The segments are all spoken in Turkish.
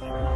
oh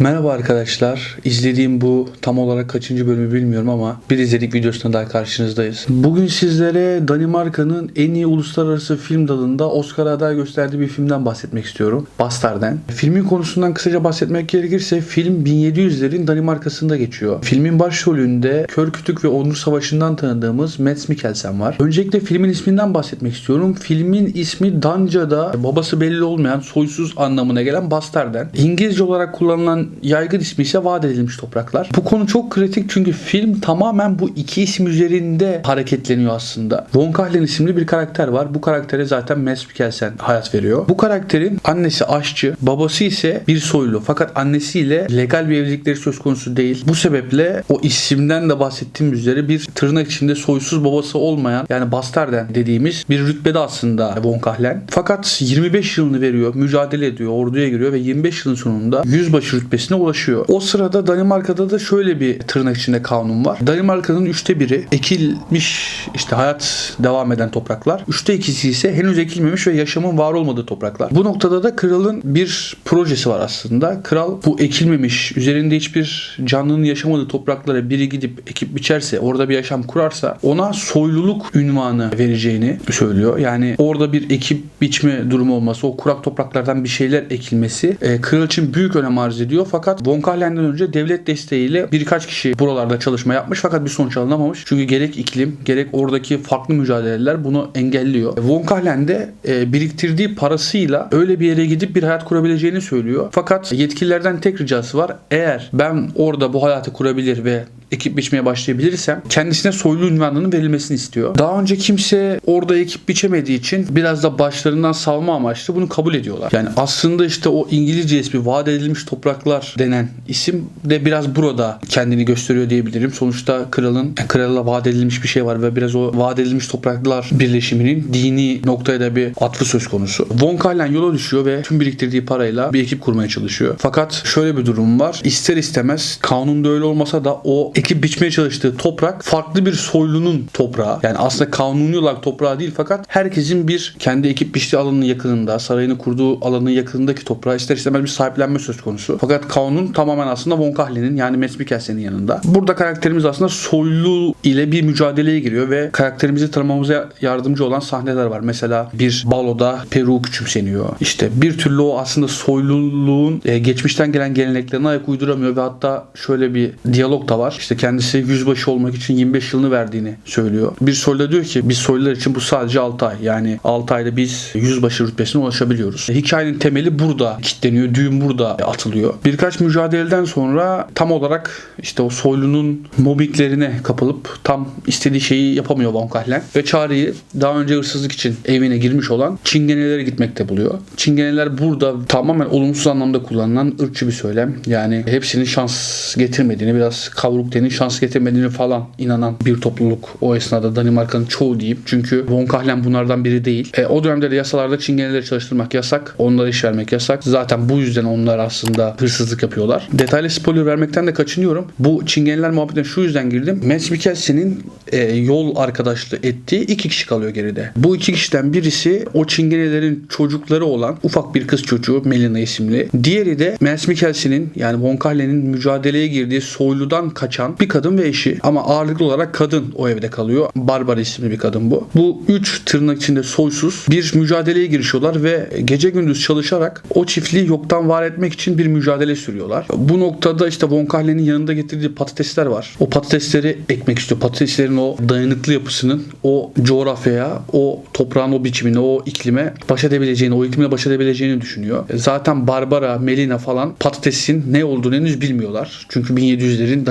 Merhaba arkadaşlar. İzlediğim bu tam olarak kaçıncı bölümü bilmiyorum ama bir izledik videosuna daha karşınızdayız. Bugün sizlere Danimarka'nın en iyi uluslararası film dalında Oscar aday gösterdiği bir filmden bahsetmek istiyorum. Bastard'den. Filmin konusundan kısaca bahsetmek gerekirse film 1700'lerin Danimarka'sında geçiyor. Filmin başrolünde Kör Kütük ve Onur Savaşı'ndan tanıdığımız Mads Mikkelsen var. Öncelikle filmin isminden bahsetmek istiyorum. Filmin ismi Danca'da babası belli olmayan soysuz anlamına gelen Bastard'den. İngilizce olarak kullanılan yaygın ismi ise vaat edilmiş topraklar. Bu konu çok kritik çünkü film tamamen bu iki isim üzerinde hareketleniyor aslında. Von Kahlen isimli bir karakter var. Bu karaktere zaten Mads Mikkelsen hayat veriyor. Bu karakterin annesi aşçı, babası ise bir soylu. Fakat annesiyle legal bir evlilikleri söz konusu değil. Bu sebeple o isimden de bahsettiğim üzere bir tırnak içinde soysuz babası olmayan yani Bastarden dediğimiz bir rütbede aslında Von Kahlen. Fakat 25 yılını veriyor, mücadele ediyor, orduya giriyor ve 25 yılın sonunda yüzbaşı rütbesine ulaşıyor. O sırada Danimarka'da da şöyle bir tırnak içinde kanun var. Danimarka'nın üçte biri ekilmiş işte hayat devam eden topraklar. Üçte ikisi ise henüz ekilmemiş ve yaşamın var olmadığı topraklar. Bu noktada da kralın bir projesi var aslında. Kral bu ekilmemiş, üzerinde hiçbir canlının yaşamadığı topraklara biri gidip ekip biçerse, orada bir yaşam kurarsa ona soyluluk ünvanı vereceğini söylüyor. Yani orada bir ekip biçme durumu olması, o kurak topraklardan bir şeyler ekilmesi e, kral için büyük önem arz ediyor. Fakat Von Kahlen'den önce devlet desteğiyle birkaç kişi buralarda çalışma yapmış fakat bir sonuç alınamamış. Çünkü gerek iklim gerek oradaki farklı mücadeleler bunu engelliyor. Von Kahlen de e, biriktirdiği parasıyla öyle bir yere gidip bir hayat kurabileceğini söylüyor. Fakat yetkililerden tek ricası var. Eğer ben orada bu hayatı kurabilir ve ekip biçmeye başlayabilirsem kendisine soylu ünvanının verilmesini istiyor. Daha önce kimse orada ekip biçemediği için biraz da başlarından savma amaçlı bunu kabul ediyorlar. Yani aslında işte o İngilizce ismi vaat edilmiş topraklar denen isim de biraz burada kendini gösteriyor diyebilirim. Sonuçta kralın krala vaat edilmiş bir şey var ve biraz o vaat edilmiş topraklar birleşiminin dini noktaya da bir atfı söz konusu. Von Kahlen yola düşüyor ve tüm biriktirdiği parayla bir ekip kurmaya çalışıyor. Fakat şöyle bir durum var. İster istemez kanunda öyle olmasa da o ekip biçmeye çalıştığı toprak farklı bir soylunun toprağı. Yani aslında kanuni olarak toprağı değil fakat herkesin bir kendi ekip biçtiği alanının yakınında, sarayını kurduğu alanın yakınındaki toprağı ister istemez bir sahiplenme söz konusu. Fakat kanun tamamen aslında Von Kahlen'in yani Mads Mikkelsen'in yanında. Burada karakterimiz aslında soylu ile bir mücadeleye giriyor ve karakterimizi tanımamıza yardımcı olan sahneler var. Mesela bir baloda Peru küçümseniyor. İşte bir türlü o aslında soyluluğun e, geçmişten gelen geleneklerine ayak uyduramıyor ve hatta şöyle bir diyalog da var. İşte kendisi yüzbaşı olmak için 25 yılını verdiğini söylüyor. Bir soylu diyor ki biz soylular için bu sadece 6 ay. Yani 6 ayda biz yüzbaşı rütbesine ulaşabiliyoruz. E, hikayenin temeli burada kitleniyor. Düğün burada atılıyor. Birkaç mücadeleden sonra tam olarak işte o soylunun mobbinglerine kapılıp tam istediği şeyi yapamıyor Von Kahlen ve çağrıyı daha önce hırsızlık için evine girmiş olan Çingenelere gitmekte buluyor. Çingeneler burada tamamen olumsuz anlamda kullanılan ırkçı bir söylem. Yani hepsinin şans getirmediğini biraz kavruk denin şans getirmediğini falan inanan bir topluluk o esnada Danimarka'nın çoğu diyeyim. Çünkü Von Kahlen bunlardan biri değil. E, o dönemde de yasalarda Çingeneleri çalıştırmak yasak. Onlara iş vermek yasak. Zaten bu yüzden onlar aslında hırsızlık yapıyorlar. Detaylı spoiler vermekten de kaçınıyorum. Bu Çingeneler muhabbetine şu yüzden girdim. Mads Mikkelsen'in e, yol arkadaşlığı ettiği iki kişi kalıyor geride. Bu iki kişiden birisi o Çingenelerin çocukları olan ufak bir kız çocuğu Melina isimli. Diğeri de Mads Mikkelsen'in yani Von Kahlen'in mücadeleye girdiği soyludan kaçan bir kadın ve eşi. Ama ağırlıklı olarak kadın o evde kalıyor. Barbara isimli bir kadın bu. Bu üç tırnak içinde soysuz bir mücadeleye girişiyorlar ve gece gündüz çalışarak o çiftliği yoktan var etmek için bir mücadele sürüyorlar. Bu noktada işte Von Kahlen'in yanında getirdiği patatesler var. O patatesleri ekmek istiyor. Patateslerin o dayanıklı yapısının o coğrafyaya, o toprağın o biçimine, o iklime baş edebileceğini, o iklimle baş edebileceğini düşünüyor. Zaten Barbara, Melina falan patatesin ne olduğunu henüz bilmiyorlar. Çünkü 1700'lerin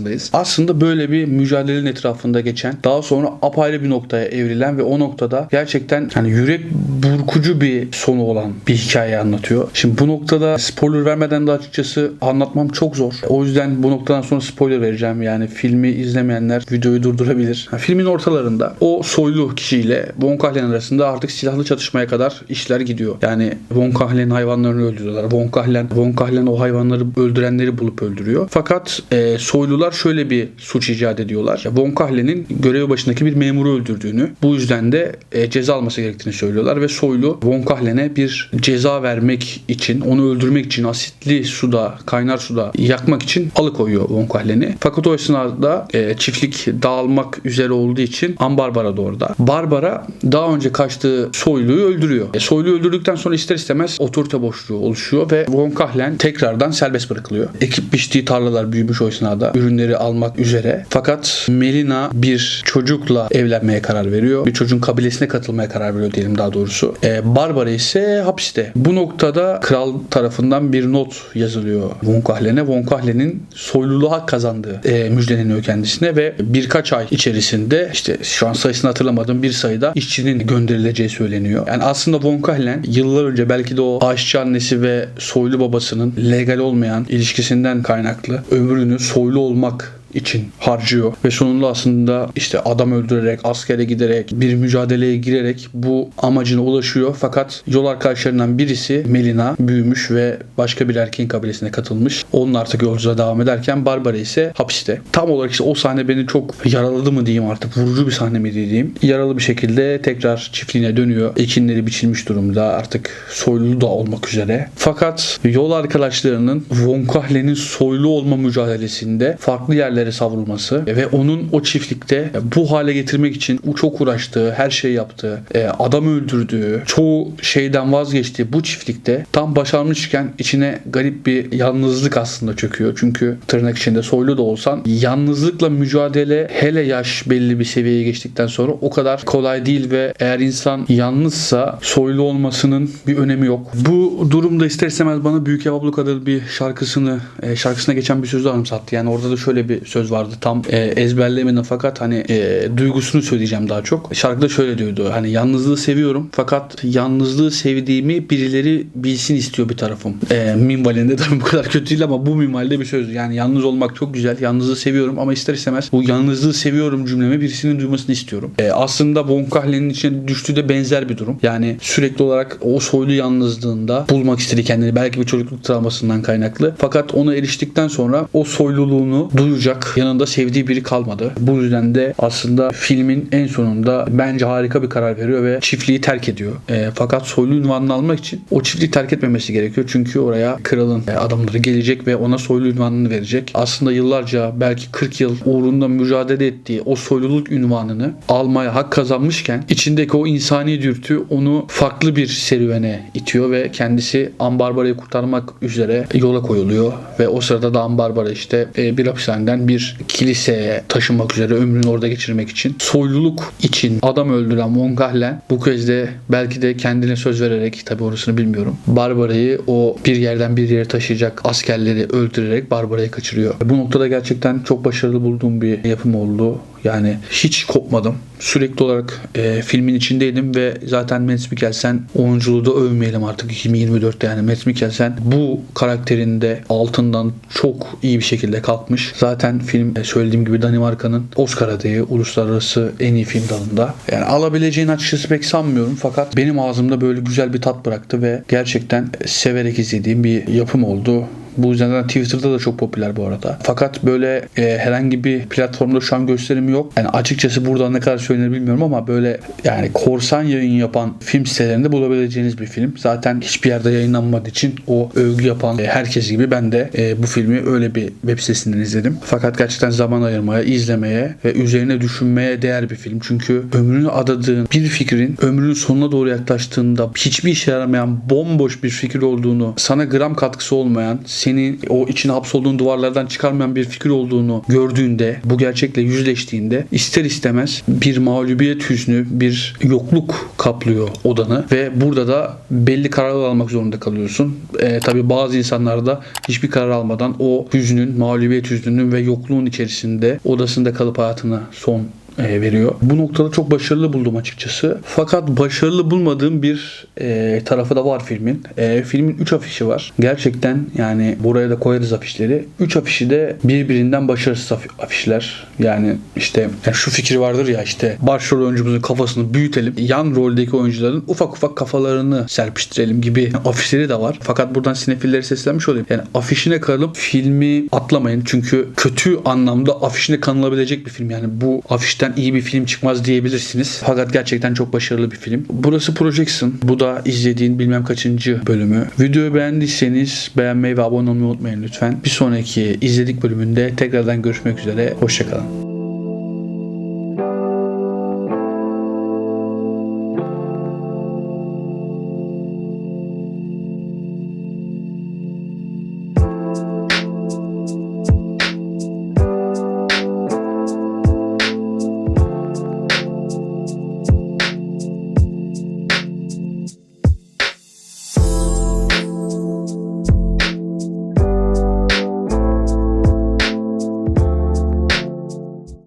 Danimarka'sındayız. Aslında böyle bir mücadelenin etrafında geçen, daha sonra apayrı bir noktaya evrilen ve o noktada gerçekten hani yürek burkucu bir sonu olan bir hikaye anlatıyor. Şimdi bu noktada spoiler vermeden de açıkçası anlatmam çok zor. O yüzden bu noktadan sonra spoiler vereceğim. Yani filmi izlemeyenler videoyu durdurabilir. Yani filmin ortalarında o soylu kişiyle Von Kahlen arasında artık silahlı çatışmaya kadar işler gidiyor. Yani Von Kahlen hayvanlarını öldürüyorlar. Von Kahlen, Von Kahlen o hayvanları öldürenleri bulup öldürüyor. Fakat e, soylular Bunlar şöyle bir suç icat ediyorlar. Von Kahle'nin görevi başındaki bir memuru öldürdüğünü, bu yüzden de e, ceza alması gerektiğini söylüyorlar ve Soylu Von Kahlen'e bir ceza vermek için, onu öldürmek için asitli suda, kaynar suda yakmak için alıkoyuyor Von Kahlen'i. Fakat o esnada e, çiftlik dağılmak üzere olduğu için An Barbara da orada. Barbara daha önce kaçtığı Soylu'yu öldürüyor. E, Soylu'yu öldürdükten sonra ister istemez otorite boşluğu oluşuyor ve Von Kahlen tekrardan serbest bırakılıyor. Ekip biçtiği tarlalar büyümüş o esnada ürünleri almak üzere. Fakat Melina bir çocukla evlenmeye karar veriyor. Bir çocuğun kabilesine katılmaya karar veriyor diyelim daha doğrusu. E, Barbara ise hapiste. Bu noktada kral tarafından bir not yazılıyor Von Kahlen'e. Von Kahlen'in soyluluğa kazandığı e, müjdeleniyor kendisine ve birkaç ay içerisinde işte şu an sayısını hatırlamadım bir sayıda işçinin gönderileceği söyleniyor. Yani aslında Von Kahlen yıllar önce belki de o aşçı annesi ve soylu babasının legal olmayan ilişkisinden kaynaklı ömrünü soylu olmak için harcıyor ve sonunda aslında işte adam öldürerek, askere giderek, bir mücadeleye girerek bu amacına ulaşıyor. Fakat yol arkadaşlarından birisi Melina büyümüş ve başka bir erkeğin kabilesine katılmış. Onun artık yolculuğa devam ederken Barbara ise hapiste. Tam olarak işte o sahne beni çok yaraladı mı diyeyim artık vurucu bir sahne mi diyeyim. Yaralı bir şekilde tekrar çiftliğine dönüyor. Ekinleri biçilmiş durumda artık soylu da olmak üzere. Fakat yol arkadaşlarının Von Kahlen'in soylu olma mücadelesinde farklı yerlere savrulması ve onun o çiftlikte bu hale getirmek için çok uğraştığı, her şeyi yaptığı, e, adam öldürdüğü, çoğu şeyden vazgeçtiği bu çiftlikte tam başarmışken içine garip bir yalnızlık aslında çöküyor. Çünkü tırnak içinde soylu da olsan yalnızlıkla mücadele hele yaş belli bir seviyeye geçtikten sonra o kadar kolay değil ve eğer insan yalnızsa soylu olmasının bir önemi yok. Bu durumda ister istemez bana Büyük Ev Ablukadır bir şarkısını e, şarkısına geçen bir sözü anımsattı. Yani orada da şöyle bir söz vardı. Tam e, ezberlemedim fakat hani e, duygusunu söyleyeceğim daha çok. Şarkıda şöyle diyordu. Hani yalnızlığı seviyorum fakat yalnızlığı sevdiğimi birileri bilsin istiyor bir tarafım. E, minvalinde tabii bu kadar kötü değil ama bu minvalde bir söz. Yani yalnız olmak çok güzel. Yalnızlığı seviyorum ama ister istemez bu yalnızlığı seviyorum cümlemi birisinin duymasını istiyorum. E, aslında Von Kahlen'in içine düştüğü de benzer bir durum. Yani sürekli olarak o soylu yalnızlığında bulmak istedi kendini. Belki bir çocukluk travmasından kaynaklı. Fakat ona eriştikten sonra o soyluluğunu duyacak, yanında sevdiği biri kalmadı. Bu yüzden de aslında filmin en sonunda bence harika bir karar veriyor ve çiftliği terk ediyor. E, fakat soylu ünvanını almak için o çiftliği terk etmemesi gerekiyor. Çünkü oraya kralın e, adamları gelecek ve ona soylu ünvanını verecek. Aslında yıllarca belki 40 yıl uğrunda mücadele ettiği o soyluluk ünvanını almaya hak kazanmışken içindeki o insani dürtü onu farklı bir serüvene itiyor ve kendisi Ambarbara'yı kurtarmak üzere yola koyuluyor ve o sırada da Ambarbara işte e, bir hapishaneden bir kiliseye taşınmak üzere ömrünü orada geçirmek için soyluluk için adam öldüren Von Kahlen bu kez de belki de kendine söz vererek tabi orasını bilmiyorum. Barbara'yı o bir yerden bir yere taşıyacak askerleri öldürerek Barbara'yı kaçırıyor. Bu noktada gerçekten çok başarılı bulduğum bir yapım oldu. Yani hiç kopmadım. Sürekli olarak e, filmin içindeydim ve zaten Mads Mikkelsen oyunculuğu da övmeyelim artık 2024'te yani Mads Mikkelsen bu karakterinde altından çok iyi bir şekilde kalkmış. Zaten film e, söylediğim gibi Danimarka'nın Oscar adayı uluslararası en iyi film dalında. Yani alabileceğini açıkçası pek sanmıyorum fakat benim ağzımda böyle güzel bir tat bıraktı ve gerçekten severek izlediğim bir yapım oldu. Bu yüzden Twitter'da da çok popüler bu arada. Fakat böyle e, herhangi bir platformda şu an gösterimi yok. Yani açıkçası burada ne kadar söylenir bilmiyorum ama böyle yani korsan yayın yapan film sitelerinde bulabileceğiniz bir film. Zaten hiçbir yerde yayınlanmadığı için o övgü yapan e, herkes gibi ben de e, bu filmi öyle bir web sitesinden izledim. Fakat gerçekten zaman ayırmaya, izlemeye ve üzerine düşünmeye değer bir film. Çünkü ömrünü adadığın bir fikrin ömrünün sonuna doğru yaklaştığında hiçbir işe yaramayan bomboş bir fikir olduğunu, sana gram katkısı olmayan, seni o içine hapsolduğun duvarlardan çıkarmayan bir fikir olduğunu gördüğünde, bu gerçekle yüzleştiğinde ister istemez bir mağlubiyet hüznü, bir yokluk kaplıyor odanı ve burada da belli kararlar almak zorunda kalıyorsun. E, tabii bazı insanlar da hiçbir karar almadan o hüznün, mağlubiyet hüznünün ve yokluğun içerisinde odasında kalıp hayatına son veriyor. Bu noktada çok başarılı buldum açıkçası. Fakat başarılı bulmadığım bir e, tarafı da var filmin. E, filmin 3 afişi var. Gerçekten yani buraya da koyarız afişleri. 3 afişi de birbirinden başarısız af- afişler. Yani işte yani şu fikir vardır ya işte başrol oyuncumuzun kafasını büyütelim. Yan roldeki oyuncuların ufak ufak kafalarını serpiştirelim gibi afişleri de var. Fakat buradan sinefilleri seslenmiş olayım. Yani afişine kalıp filmi atlamayın. Çünkü kötü anlamda afişine kanılabilecek bir film. Yani bu afişten iyi bir film çıkmaz diyebilirsiniz. Fakat gerçekten çok başarılı bir film. Burası Projection. Bu da izlediğin bilmem kaçıncı bölümü. Videoyu beğendiyseniz beğenmeyi ve abone olmayı unutmayın lütfen. Bir sonraki izledik bölümünde tekrardan görüşmek üzere. Hoşçakalın.